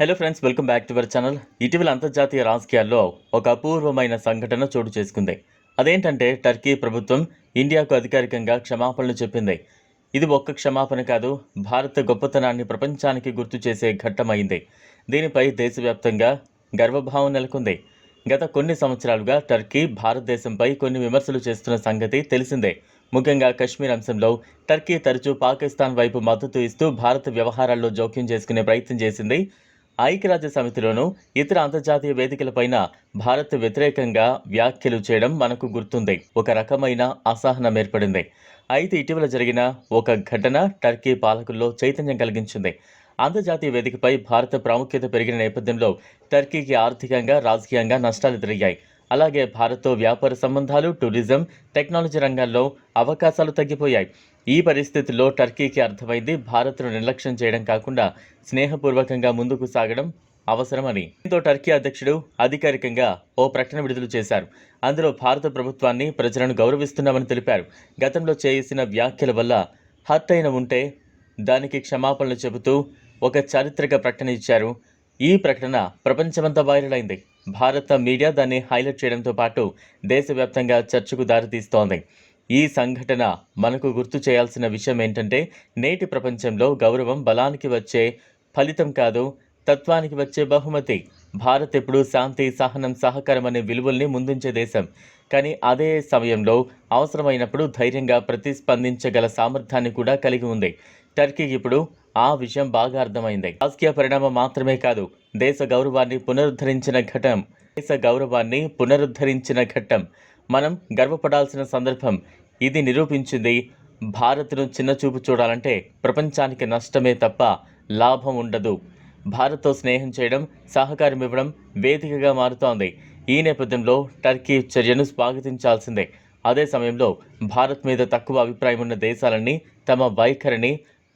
Hello friends welcome back to our channel ఇటీవల అంతర్జాతీయ రాజకీయాల్లో ఒక అపూర్వమైన సంఘటన చోటు చేసుకుంది. అదేంటంటే టర్కీ ప్రభుత్వం ఇండియాకు అధికారికంగా క్షమాపణలు చెప్పింది. ఇది ఒక్క క్షమాపణ కాదు భారత గొప్పతనాన్ని ప్రపంచానికి గుర్తు చేసే ఘట్టమైంది. దీనిపై దేశవ్యాప్తంగా గర్వభావం నెలకొంది. గత కొన్ని సంవత్సరాలుగా టర్కీ భారతదేశంపై కొన్ని విమర్శలు చేస్తున్న సంగతి తెలిసిందే. ముఖ్యంగా కశ్మీర్ అంశంలో టర్కీ తరచూ పాకిస్తాన్ వైపు మద్దతు ఇస్తూ భారత వ్యవహారాల్లో జోక్యం చేసుకునే ప్రయత్నం చేసింది. ఐక్యరాజ్య సమితిలోనూ ఇతర అంతర్జాతీయ వేదికలపైన భారత్ వ్యతిరేకంగా వ్యాఖ్యలు చేయడం మనకు గుర్తుంది. ఒక రకమైన అసహనం ఏర్పడింది. అయితే ఇటీవల జరిగిన ఒక ఘటన టర్కీ పాలకుల్లో చైతన్యం కలిగించింది. అంతర్జాతీయ వేదికపై భారత ప్రాముఖ్యత పెరిగిన నేపథ్యంలో టర్కీకి ఆర్థికంగా రాజకీయంగా నష్టాలు ఎదురయ్యాయి. అలాగే భారత్తో వ్యాపార సంబంధాలు టూరిజం టెక్నాలజీ రంగాల్లో అవకాశాలు తగ్గిపోయాయి. ఈ పరిస్థితుల్లో టర్కీకి అర్థమైంది భారత్ను నిర్లక్ష్యం చేయడం కాకుండా స్నేహపూర్వకంగా ముందుకు సాగడం అవసరమని. దీంతో టర్కీ అధ్యక్షుడు అధికారికంగా ఓ ప్రకటన విడుదల చేశారు. అందులో భారత ప్రభుత్వాన్ని ప్రజలను గౌరవిస్తున్నామని తెలిపారు. గతంలో చేసిన వ్యాఖ్యల వల్ల హర్ట్ ఉంటే దానికి క్షమాపణలు చెబుతూ ఒక చారిత్రక ప్రకటన ఇచ్చారు. ఈ ప్రకటన ప్రపంచమంతా వైరల్ అయింది. భారత మీడియా దాన్ని హైలైట్ చేయడంతో పాటు దేశవ్యాప్తంగా చర్చకు దారితీస్తోంది. ఈ సంఘటన మనకు గుర్తు చేయాల్సిన విషయం ఏంటంటే నేటి ప్రపంచంలో గౌరవం బలానికి వచ్చే ఫలితం కాదు తత్వానికి వచ్చే బహుమతి. భారత్ ఎప్పుడు శాంతి సహనం సహకారం అనే విలువల్ని ముందుంచే దేశం. కానీ అదే సమయంలో అవసరమైనప్పుడు ధైర్యంగా ప్రతిస్పందించగల సామర్థ్యాన్ని కూడా కలిగి ఉంది. టర్కీకి ఇప్పుడు ఆ విషయం బాగా అర్థమైంది. రాజకీయ పరిణామం మాత్రమే కాదు దేశ గౌరవాన్ని పునరుద్ధరించిన ఘటం దేశ గౌరవాన్ని పునరుద్ధరించిన ఘట్టం. మనం గర్వపడాల్సిన సందర్భం ఇది నిరూపించింది భారత్ను చిన్నచూపు చూడాలంటే ప్రపంచానికి నష్టమే తప్ప లాభం ఉండదు. భారత్తో స్నేహం చేయడం సహకారం ఇవ్వడం వేదికగా మారుతోంది. ఈ నేపథ్యంలో టర్కీ చర్యను స్వాగతించాల్సిందే. అదే సమయంలో భారత్ మీద తక్కువ అభిప్రాయం ఉన్న దేశాలన్నీ తమ వైఖరిని